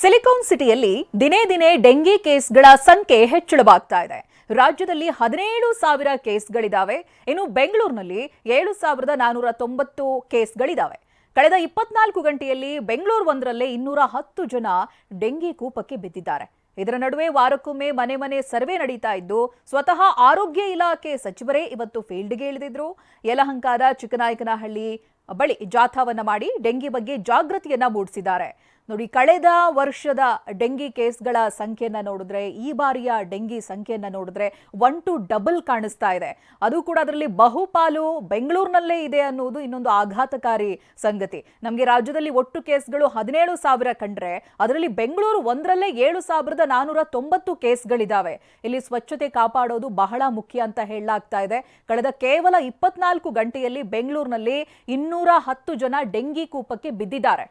Silicon ಸಿಟಿಯಲ್ಲಿ ದಿನೇ ದಿನೇ ಡೆಂಗಿ ಕೇಸ್ಗಳ ಸಂಖ್ಯೆ ಹೆಚ್ಚಳವಾಗ್ತಾ ಇದೆ. ರಾಜ್ಯದಲ್ಲಿ ಹದಿನೇಳು ಸಾವಿರ ಕೇಸ್ಗಳಿದಾವೆ. ಇನ್ನು ಬೆಂಗಳೂರಿನಲ್ಲಿ ಏಳು ಸಾವಿರದ ನಾನೂರ ತೊಂಬತ್ತು ಕೇಸ್ಗಳಿದಾವೆ. ಕಳೆದ ಇಪ್ಪತ್ನಾಲ್ಕು ಗಂಟೆಯಲ್ಲಿ ಬೆಂಗಳೂರು ಒಂದರಲ್ಲೇ ಇನ್ನೂರ ಹತ್ತು ಜನ ಡೆಂಗಿ ಕೂಪಕ್ಕೆ ಬಿದ್ದಿದ್ದಾರೆ. ಇದರ ನಡುವೆ ವಾರಕ್ಕೊಮ್ಮೆ ಮನೆ ಮನೆ ಸರ್ವೆ ನಡೀತಾ ಇದ್ದು, ಸ್ವತಃ ಆರೋಗ್ಯ ಇಲಾಖೆ ಸಚಿವರೇ ಇವತ್ತು ಫೀಲ್ಡ್ಗೆ ಇಳಿದಿದ್ರು. ಯಲಹಂಕದ ಚಿಕ್ಕನಾಯಕನಹಳ್ಳಿ ಬಳಿ ಜಾಥಾವನ್ನ ಮಾಡಿ ಡೆಂಗಿ ಬಗ್ಗೆ ಜಾಗೃತಿಯನ್ನ ಮೂಡಿಸಿದ್ದಾರೆ. ನೋಡಿ, ಕಳೆದ ವರ್ಷದ ಡೆಂಗಿ ಕೇಸ್ಗಳ ಸಂಖ್ಯೆಯನ್ನ ನೋಡಿದ್ರೆ, ಈ ಬಾರಿಯ ಡೆಂಗಿ ಸಂಖ್ಯೆಯನ್ನ ನೋಡಿದ್ರೆ ಒನ್ ಟು ಡಬಲ್ ಕಾಣಿಸ್ತಾ ಇದೆ. ಅದು ಕೂಡ ಅದರಲ್ಲಿ ಬಹುಪಾಲು ಬೆಂಗಳೂರಿನಲ್ಲೇ ಇದೆ ಅನ್ನುವುದು ಇನ್ನೊಂದು ಆಘಾತಕಾರಿ ಸಂಗತಿ. ನಮಗೆ ರಾಜ್ಯದಲ್ಲಿ ಒಟ್ಟು ಕೇಸ್ಗಳು ಹದಿನೇಳು ಸಾವಿರ ಕಂಡ್ರೆ, ಅದರಲ್ಲಿ ಬೆಂಗಳೂರು ಒಂದರಲ್ಲೇ ಏಳು ಸಾವಿರದ ನಾನೂರ ತೊಂಬತ್ತು ಕೇಸ್ಗಳಿದ್ದಾವೆ ಇಲ್ಲಿ ಸ್ವಚ್ಛತೆ ಕಾಪಾಡೋದು ಬಹಳ ಮುಖ್ಯ ಅಂತ ಹೇಳಲಾಗ್ತಾ ಇದೆ. ಕಳೆದ ಕೇವಲ ಇಪ್ಪತ್ನಾಲ್ಕು ಗಂಟೆಯಲ್ಲಿ ಬೆಂಗಳೂರಿನಲ್ಲಿ ಇನ್ನೂರ ಹತ್ತು ಜನ ಡೆಂಗಿ ಕೂಪಕ್ಕೆ ಬಿದ್ದಿದ್ದಾರೆ.